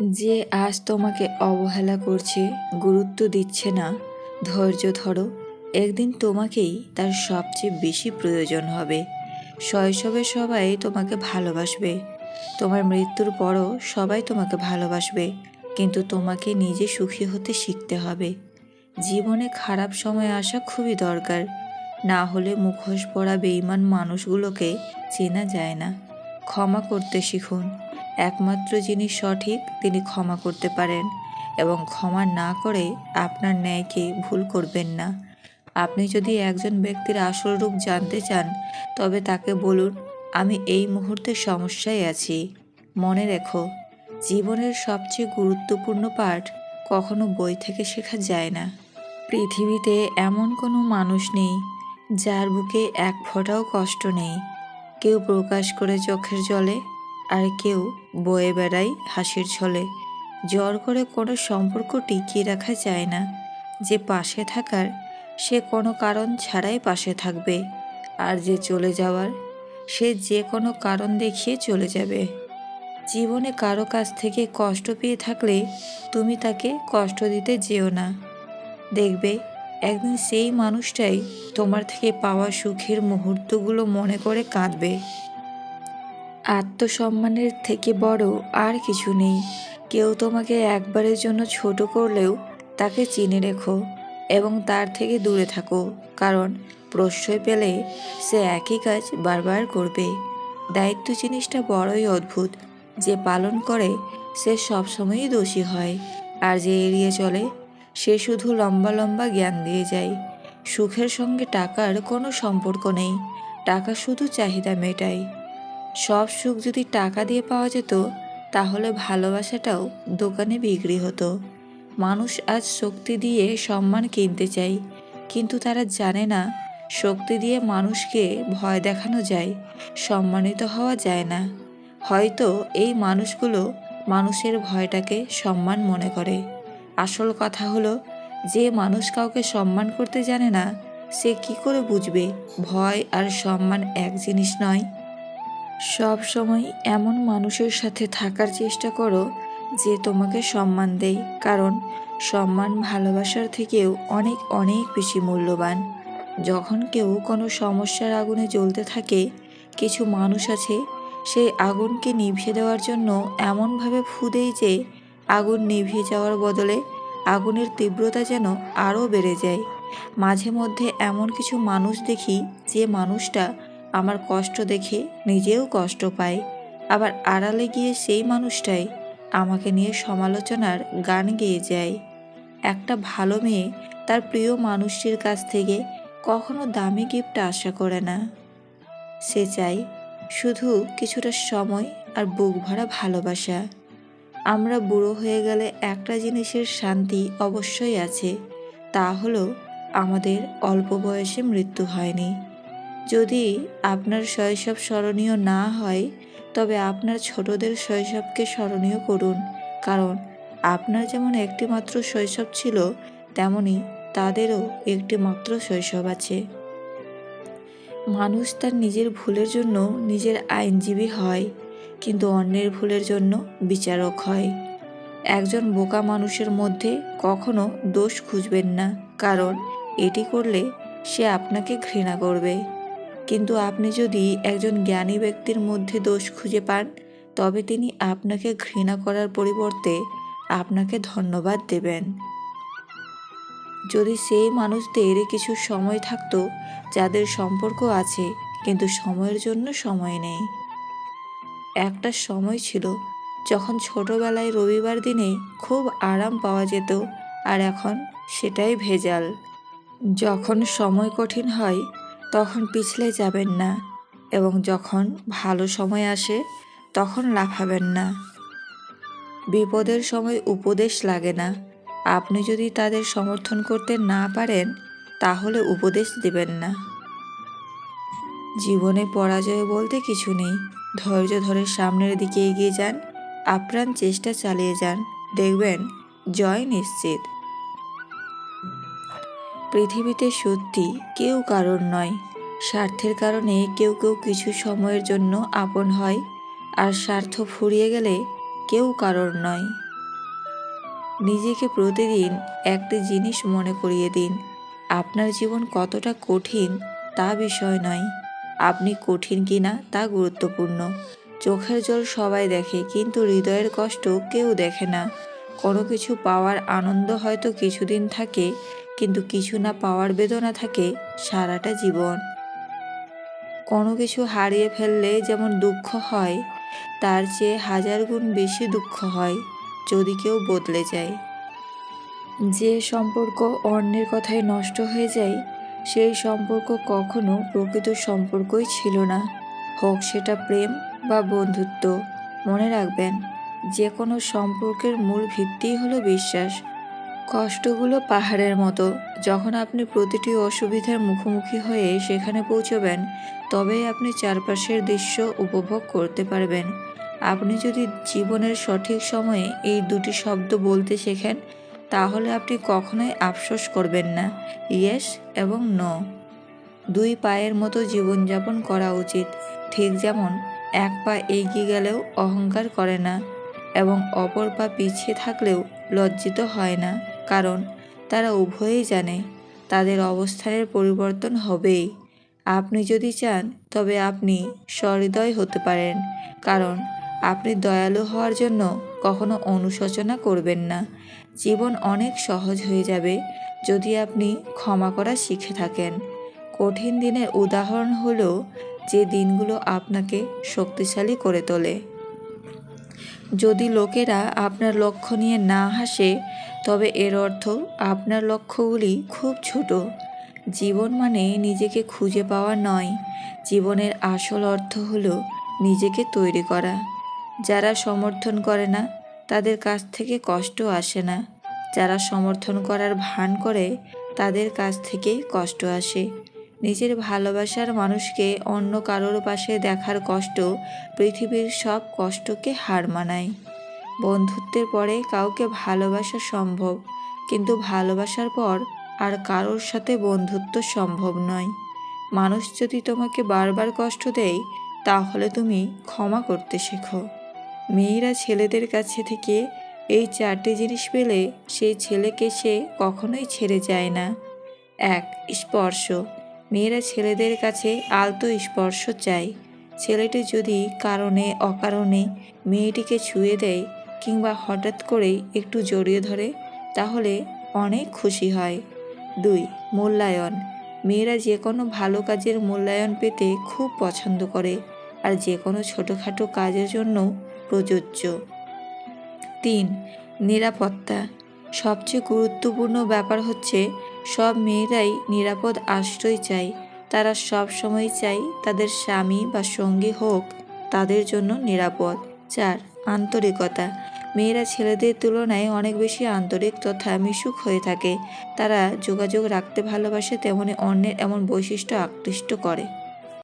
যে আজ তোমাকে অবহেলা করছে, গুরুত্ব দিচ্ছে না, ধৈর্য ধরো, একদিন তোমাকেই তার সবচেয়ে বেশি প্রয়োজন হবে। শৈশবে সবাই তোমাকে ভালোবাসবে, তোমার মৃত্যুর পরও সবাই তোমাকে ভালোবাসবে, কিন্তু তোমাকে নিজে সুখী হতে শিখতে হবে। জীবনে খারাপ সময় আসা খুবই দরকার, না হলে মুখোশ পড়া বেইমান মানুষগুলোকে চেনা যায় না। ক্ষমা করতে শিখুন। একমাত্র যিনি সঠিক, তিনি ক্ষমা করতে পারেন এবং ক্ষমা না করে আপনার ন্যায়কে ভুল করবেন না। আপনি যদি একজন ব্যক্তির আসল রূপ জানতে চান, তবে তাকে বলুন, আমি এই মুহূর্তে সমস্যায় আছি। মনে রেখো, জীবনের সবচেয়ে গুরুত্বপূর্ণ পাঠ কখনো বই থেকে শেখা যায় না। পৃথিবীতে এমন কোনো মানুষ নেই, যার বুকে এক ফোঁটাও কষ্ট নেই। কেউ প্রকাশ করে চোখের জলে আর কেউ বয়ে বেড়ায় হাসির ছলে। জ্বর করে কোনো সম্পর্ক টিকিয়ে রাখা যায় না। যে পাশে থাকার, সে কোনো কারণ ছাড়াই পাশে থাকবে। আর যে চলে যাওয়ার, সে যে কোনো কারণ দেখিয়ে চলে যাবে। জীবনে কারও কাছ থেকে কষ্ট পেয়ে থাকলে তুমি তাকে কষ্ট দিতে যেও না। দেখবে, একদিন সেই মানুষটাই তোমার থেকে পাওয়া সুখের মুহূর্তগুলো মনে করে কাঁদবে। আত্মসম্মানের থেকে বড় আর কিছু নেই। কেউ তোমাকে একবারের জন্য ছোট করলেও তাকে চিনে রেখো এবং তার থেকে দূরে থাকো, কারণ প্রশ্রয় পেলে সে একই কাজ বারবার করবে। দায়িত্ব জিনিসটা বড়ই অদ্ভুত। যে পালন করে, সে সবসময়ই দোষী হয়, আর যে এড়িয়ে চলে, সে শুধু লম্বা লম্বা জ্ঞান দিয়ে যায়। সুখের সঙ্গে টাকার কোনো সম্পর্ক নেই। টাকা শুধু চাহিদা মেটায়। সব সুখ যদি টাকা দিয়ে পাওয়া যেত, তাহলে ভালোবাসাটাও দোকানে বিক্রি হতো। মানুষ আজ শক্তি দিয়ে সম্মান কিনতে চাই কিন্তু তারা জানে না, শক্তি দিয়ে মানুষকে ভয় দেখানো যায়, সম্মানিত হওয়া যায় না। হয়তো এই মানুষগুলো মানুষের ভয়টাকে সম্মান মনে করে। আসল কথা হলো, যে মানুষ কাউকে সম্মান করতে জানে না, সে কি করে বুঝবে? ভয় আর সম্মান এক জিনিস নয়। সব সময় এমন মানুষের সাথে থাকার চেষ্টা করো যে তোমাকে সম্মান দেয় কারণ সম্মান ভালোবাসার থেকেও অনেক অনেক বেশি মূল্যবান। যখন কেউ কোনো সমস্যার আগুনে জ্বলতে থাকে, কিছু মানুষ আছে সেই আগুনকে নিভিয়ে দেওয়ার জন্য এমনভাবে ফু দেয় যে আগুন নিভিয়ে যাওয়ার বদলে আগুনের তীব্রতা যেন আরও বেড়ে যায়। মাঝে মধ্যে এমন কিছু মানুষ দেখি যে মানুষটা আমার কষ্ট দেখে নিজেও কষ্ট পায়। আবার আড়ালে গিয়ে সেই মানুষটাই আমাকে নিয়ে সমালোচনার গান গেয়ে যায়। একটা ভালো মেয়ে তার প্রিয় মানুষটির কাছ থেকে কখনো দামি গিফট আশা করে না। সে চাই শুধু কিছুটা সময় আর বুক ভরা ভালোবাসা। আমরা বুড়ো হয়ে গেলে একটা জিনিসের শান্তি অবশ্যই আছে, তা হলো আমাদের অল্প বয়সে মৃত্যু হয়নি। যদি আপনার শৈশব স্মরণীয় না হয়, তবে আপনার ছোটদের শৈশবকে স্মরণীয় করুন। কারণ আপনার যেমন একটি মাত্র শৈশব ছিল, তেমনি তাদেরও একটি মাত্র শৈশব আছে। মানুষ তার নিজের ভুলের জন্য নিজের আইনজীবী হয়, কিন্তু অন্যের ভুলের জন্য বিচারক হয়। একজন বোকা মানুষের মধ্যে কখনো দোষ খুঁজবেন না, কারণ এটি করলে সে আপনাকে ঘৃণা করবে। কিন্তু আপনি যদি একজন জ্ঞানী ব্যক্তির মধ্যে দোষ খুঁজে পান, তবে তিনি আপনাকে ঘৃণা করার পরিবর্তে আপনাকে ধন্যবাদ দেবেন। যদি সেই মানুষদের কিছু সময় থাকতো, যাদের সম্পর্ক আছে, কিন্তু সময়ের জন্য সময় নেই। একটা সময় ছিল যখন ছোটবেলায় রবিবার দিনে খুব আরাম পাওয়া যেত, আর এখন সেটাই ভেজাল। যখন সময় কঠিন হয় তখন পিছলে যাবেন না এবং যখন ভালো সময় আসে, তখন লাফাবেন না। বিপদের সময় উপদেশ লাগে না। আপনি যদি তাদের সমর্থন করতে না পারেন, তাহলে উপদেশ দেবেন না। জীবনে পরাজয় বলতে কিছু নেই। ধৈর্য ধরে সামনের দিকে এগিয়ে যান, আপ্রাণ চেষ্টা চালিয়ে যান। দেখবেন, জয় নিশ্চিত। পৃথিবীতে সত্যি কেউ কারণ নয়। স্বার্থের কারণে কেউ কেউ কিছু সময়ের জন্য আপন হয়, আর স্বার্থ ফুরিয়ে গেলে কেউ কারণ নয়। নিজেকে প্রতিদিন একটি জিনিস মনে করিয়ে দিন। আপনার জীবন কতটা কঠিন তা বিষয় নয়। আপনি কঠিন কিনা তা গুরুত্বপূর্ণ। চোখের জল সবাই দেখে, কিন্তু হৃদয়ের কষ্ট কেউ দেখে না। কোনো কিছু পাওয়ার আনন্দ হয়তো কিছুদিন থাকে কিন্তু কিছু না পাওয়ার বেদনা থাকে সারাটা জীবন। কোনো কিছু হারিয়ে ফেললে যেমন দুঃখ হয়, তার চেয়ে হাজার গুণ বেশি দুঃখ হয় যদি কেউ বদলে যায়। যে সম্পর্ক অন্যের কথায় নষ্ট হয়ে যায়, সেই সম্পর্ক কখনো প্রকৃত সম্পর্কই ছিল না। হোক সেটা প্রেম বা বন্ধুত্ব, মনে রাখবেন যে কোনো সম্পর্কের মূল ভিত্তিই হলো বিশ্বাস। কষ্টগুলো পাহাড়ের মতো। যখন আপনি প্রতিটি অসুবিধার মুখোমুখি হয়ে সেখানে পৌঁছবেন, তবেই আপনি চারপাশের দৃশ্য উপভোগ করতে পারবেন। আপনি যদি জীবনের সঠিক সময়ে এই দুটি শব্দ বলতে শেখেন, তাহলে আপনি কখনোই আফসোস করবেন না। ইয়েস এবং নো। দুই পায়ের মতো জীবনযাপন করা উচিত। ঠিক যেমন, এক পা এগিয়ে গেলেও অহংকার করে না এবং অপর পা পিছিয়ে থাকলেও লজ্জিত হয় না। কারণ তারা উভয়েই জানে তাদের অবস্থানের পরিবর্তন হবেই। আপনি যদি চান, তবে আপনি সহৃদয় হতে পারেন, কারণ আপনি দয়ালু হওয়ার জন্য কখনো অনুশোচনা করবেন না। জীবন অনেক সহজ হয়ে যাবে যদি আপনি ক্ষমা করা শিখে থাকেন। কঠিন দিনের উদাহরণ হলো যে দিনগুলো আপনাকে শক্তিশালী করে তোলে। যদি লোকেরা আপনার লক্ষ্য নিয়ে না হাসে, তবে এর অর্থ আপনার লক্ষ্যগুলি খুব ছোট। জীবন মানে নিজেকে খুঁজে পাওয়া নয়। জীবনের আসল অর্থ হলো নিজেকে তৈরি করা। যারা সমর্থন করে না, তাদের কাছ থেকে কষ্ট আসে না। যারা সমর্থন করার ভান করে, তাদের কাছ থেকে কষ্ট আসে। নিজের ভালোবাসার মানুষকে অন্য কারোর পাশে দেখার কষ্ট পৃথিবীর সব কষ্টকে হার মানায়। বন্ধুত্বের পরে কাউকে ভালোবাসা সম্ভব, কিন্তু ভালোবাসার পর আর কারোর সাথে বন্ধুত্ব সম্ভব নয়। মানুষ যদি তোমাকে বারবার কষ্ট দেয়, তাহলে তুমি ক্ষমা করতে শেখো। মেয়েরা ছেলেদের কাছে থেকে এই চারটি জিনিস পেলে সেই ছেলেকে সে কখনোই ছেড়ে যায় না। এক, স্পর্শ। মেয়েরা ছেলেদের কাছে আলতো স্পর্শ চায়। ছেলেটি যদি কারণে, অকারণে মেয়েটিকে ছুঁয়ে দেয় কিংবা হঠাৎ করেই একটু জড়িয়ে ধরে, তাহলে অনেক খুশি হয়। দুই, মূল্যায়ন। মেয়েরা যে কোনো ভালো কাজের মূল্যায়ন পেতে খুব পছন্দ করে আর যে কোনো ছোটোখাটো কাজের জন্য প্রযোজ্য। তিন, নিরাপত্তা। সবচেয়ে গুরুত্বপূর্ণ ব্যাপার হচ্ছে সব মেয়েরাই নিরাপদ আশ্রয় চায়। তারা সব সময় চায় তাদের স্বামী বা সঙ্গী হোক, তাদের জন্য নিরাপদ। চার, আন্তরিকতা। মেয়েরা ছেলেদের তুলনায় অনেক বেশি আন্তরিক তথা মিশুক হয়ে থাকে। তারা যোগাযোগ রাখতে ভালোবাসে, তেমনি অন্যের এমন বৈশিষ্ট্য আকৃষ্ট করে।